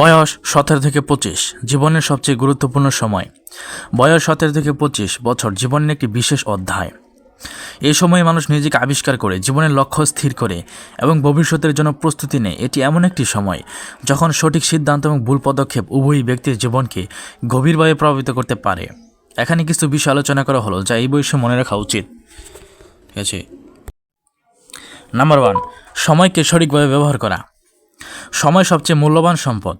বয়স সতেরো থেকে পঁচিশ, জীবনের সবচেয়ে গুরুত্বপূর্ণ সময়। বয়স সতেরো থেকে পঁচিশ বছর জীবনের একটি বিশেষ অধ্যায়। এই সময়ে মানুষ নিজেকে আবিষ্কার করে, জীবনের লক্ষ্য স্থির করে এবং ভবিষ্যতের জন্য প্রস্তুতি নেয়। এটি এমন একটি সময় যখন সঠিক সিদ্ধান্ত এবং ভুল পদক্ষেপ উভয়ই ব্যক্তির জীবনকে গভীরভাবে প্রভাবিত করতে পারে। এখানে কিছু বিষয় আলোচনা করা হলো, যা এই বয়সে মনে রাখা উচিত। ঠিক আছে? নাম্বার ওয়ান সময়কে সঠিকভাবে ব্যবহার করা। সময় সবচেয়ে মূল্যবান সম্পদ।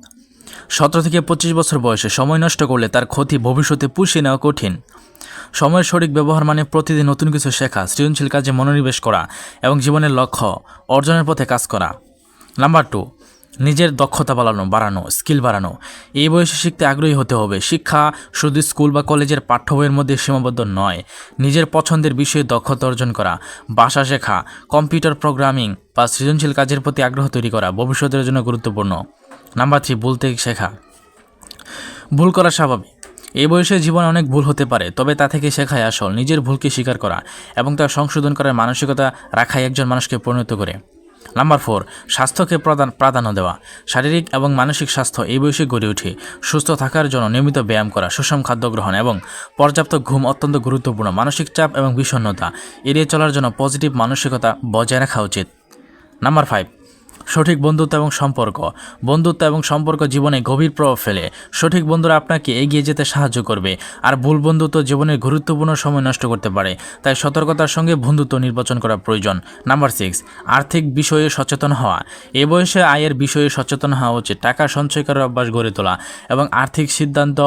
সতেরো থেকে পঁচিশ বছর বয়সে সময় নষ্ট করলে তার ক্ষতি ভবিষ্যতে পুষিয়ে নেওয়া কঠিন। সময়ের সঠিক ব্যবহার মানে প্রতিদিন নতুন কিছু শেখা, সৃজনশীল কাজে মনোনিবেশ করা এবং জীবনের লক্ষ্য অর্জনের পথে কাজ করা। নাম্বার টু নিজের দক্ষতা বাড়ানো বাড়ানো স্কিল বাড়ানো। এই বয়সে শিখতে আগ্রহী হতে হবে। শিক্ষা শুধু স্কুল বা কলেজের পাঠ্য বইয়ের মধ্যে সীমাবদ্ধ নয়, নিজের পছন্দের বিষয়ে দক্ষতা অর্জন করা, ভাষা শেখা, কম্পিউটার প্রোগ্রামিং বা সৃজনশীল কাজের প্রতি আগ্রহ তৈরি করা ভবিষ্যতের জন্য গুরুত্বপূর্ণ। নাম্বার থ্রি ভুলতে শেখা। ভুল করা স্বাভাবিক। এই বয়সে জীবনে অনেক ভুল হতে পারে, তবে তা থেকে শেখায় আসল। নিজের ভুলকে স্বীকার করা এবং তা সংশোধন করার মানসিকতা রাখাই একজন মানুষকে পরিণত করে। নাম্বার ফোর, স্বাস্থ্যকে প্রদান প্রাধান্য দেওয়া। শারীরিক এবং মানসিক স্বাস্থ্য এই বয়সে গড়ে ওঠে। সুস্থ থাকার জন্য নিয়মিত ব্যায়াম করা, সুষম খাদ্য গ্রহণ এবং পর্যাপ্ত ঘুম অত্যন্ত গুরুত্বপূর্ণ, মানসিক চাপ এবং বিষণ্নতা এড়িয়ে চলার জন্য পজিটিভ মানসিকতা বজায় রাখা উচিত। নাম্বার ফাইভ সঠিক বন্ধুত্ব এবং সম্পর্ক। বন্ধুত্ব এবং সম্পর্ক জীবনে গভীর প্রভাব ফেলে। সঠিক বন্ধুরা আপনাকে এগিয়ে যেতে সাহায্য করবে। আর ভুল বন্ধুত্ব জীবনের গুরুত্বপূর্ণ সময় নষ্ট করতে পারে। তাই সতর্কতার সঙ্গে বন্ধুত্ব নির্বাচন করা প্রয়োজন। নাম্বার সিক্স, আর্থিক বিষয়ে সচেতন হওয়া। এ বয়সে আয়ের বিষয়ে সচেতন হওয়া উচিত। টাকা সঞ্চয় করার অভ্যাস গড়ে তোলা এবং আর্থিক সিদ্ধান্ত,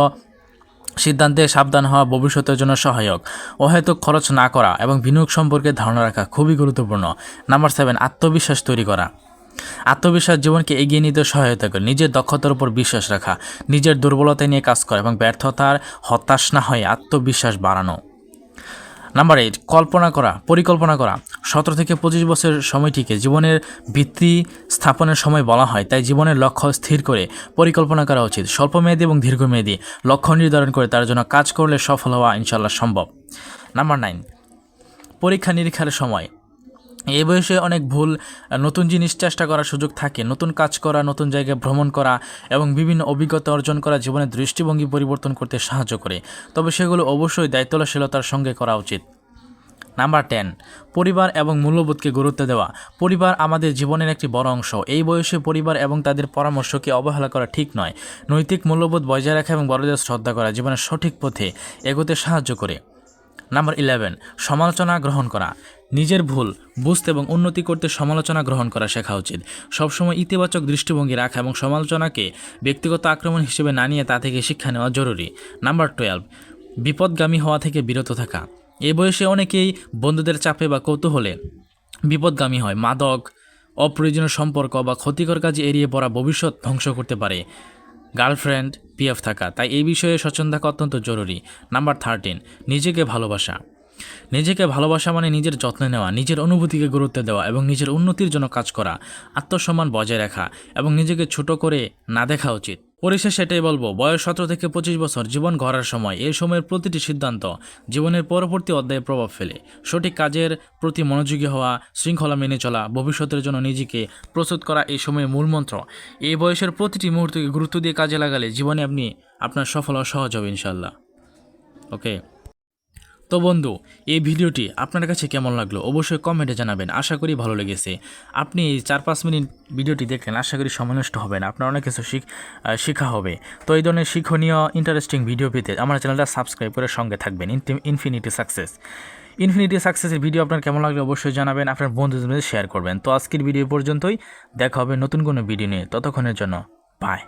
সিদ্ধান্তে সাবধান হওয়া ভবিষ্যতের জন্য সহায়ক। অহেতুক খরচ না করা এবং বিনিয়োগ সম্পর্কে ধারণা রাখা খুবই গুরুত্বপূর্ণ। নাম্বার সেভেন, আত্মবিশ্বাস তৈরি করা। আত্মবিশ্বাস জীবনকে এগিয়ে নিতে সহায়তা করে। নিজের দক্ষতার উপর বিশ্বাস রাখা, নিজের দুর্বলতা নিয়ে কাজ করা এবং ব্যর্থতার হতাশ না হয়ে আত্মবিশ্বাস বাড়ানো। নাম্বার এইট কল্পনা করা, পরিকল্পনা করা। সতেরো থেকে পঁচিশ বছর সময়টিকে জীবনের ভিত্তি স্থাপনের সময় বলা হয়, তাই জীবনের লক্ষ্য স্থির করে পরিকল্পনা করা উচিত। স্বল্পমেয়াদী এবং দীর্ঘমেয়াদী লক্ষ্য নির্ধারণ করে তার জন্য কাজ করলে সফল হওয়া ইনশাল্লাহ সম্ভব। নাম্বার নাইন পরীক্ষা নিরীক্ষার সময়। এই বয়সে অনেক ভুল, নতুন জিনিস চেষ্টা করার সুযোগ থাকে। নতুন কাজ করা, নতুন জায়গায় ভ্রমণ করা এবং বিভিন্ন অভিজ্ঞতা অর্জন করা জীবনের দৃষ্টিভঙ্গি পরিবর্তন করতে সাহায্য করে। তবে সেগুলো অবশ্যই দায়িত্বশীলতার সঙ্গে করা উচিত। নাম্বার টেন, পরিবার এবং মূল্যবোধকে গুরুত্ব দেওয়া। পরিবার আমাদের জীবনের একটি বড় অংশ। এই বয়সে পরিবার এবং তাদের পরামর্শকে অবহেলা করা ঠিক নয়। নৈতিক মূল্যবোধ বজায় রাখা এবং বড়দের শ্রদ্ধা করা জীবনের সঠিক পথে এগোতে সাহায্য করে। নাম্বার ইলেভেন সমালোচনা গ্রহণ করা। নিজের ভুল, বুঝতে এবং উন্নতি করতে সমালোচনা গ্রহণ করা শেখা উচিত। সবসময় ইতিবাচক দৃষ্টিভঙ্গি রাখা এবং সমালোচনাকে ব্যক্তিগত আক্রমণ হিসেবে না নিয়ে তা থেকে শিক্ষা নেওয়া জরুরি। নাম্বার টুয়েলভ বিপদগামী হওয়া থেকে বিরত থাকা। এ বয়সে অনেকেই বন্ধুদের চাপে বা কৌতূহলে বিপদগামী হয়। মাদক, অপ্রয়োজনীয় সম্পর্ক বা ক্ষতিকর কাজে এড়িয়ে পড়া ভবিষ্যৎ ধ্বংস করতে পারে। গার্লফ্রেন্ড পিএফ থাকা। তাই এই বিষয়ে সচেতন থাকা অত্যন্ত জরুরি। নাম্বার থার্টিন নিজেকে ভালোবাসা। নিজেকে ভালোবাসা মানে নিজের যত্ন নেওয়া, নিজের অনুভূতিকে গুরুত্ব দেওয়া এবং নিজের উন্নতির জন্য কাজ করা, আত্মসম্মান বজায় রাখা এবং নিজেকে ছোট করে না দেখা উচিত। পরিশেষে সেটাই বলব, বয়স সতেরো থেকে পঁচিশ বছর, জীবন ঘরার সময় এই সময়ের প্রতিটি সিদ্ধান্ত জীবনের পরবর্তী অধ্যায়ে প্রভাব ফেলে। সঠিক কাজের প্রতি মনোযোগী হওয়া, শৃঙ্খলা মেনে চলা, ভবিষ্যতের জন্য নিজেকে প্রস্তুত করা এই সময়ের মূলমন্ত্র এই বয়সের প্রতিটি মুহূর্তকে গুরুত্ব দিয়ে কাজে লাগালে জীবনে আপনি আপনার সফল সহজ হবে ইনশাল্লাহ ওকে তো বন্ধু, এই ভিডিওটি আপনার কাছে কেমন লাগল অবশ্যই কমেন্টে জানাবেন, আশা করি ভালো লেগেছে। আপনি এই চার পাঁচ মিনিট ভিডিওটি দেখলেন, আশা করি সময় নষ্ট হবে না, আপনার অনেক কিছু শিখ শেখা হবে। তো এই ধরনের শিক্ষণীয় ইন্টারেস্টিং ভিডিও পেতে আমার চ্যানেলটা সাবস্ক্রাইব করে সঙ্গে থাকবেন ইনফিনিটি সাকসেস ইনফিনিটি সাকসেসের ভিডিও আপনার কেমন লাগল অবশ্যই জানাবেন, আপনার বন্ধুদের মধ্যে শেয়ার করবেন। তো আজকের ভিডিও পর্যন্তই, দেখা হবে নতুন কোনো ভিডিও নিয়ে, ততক্ষণের জন্য বাই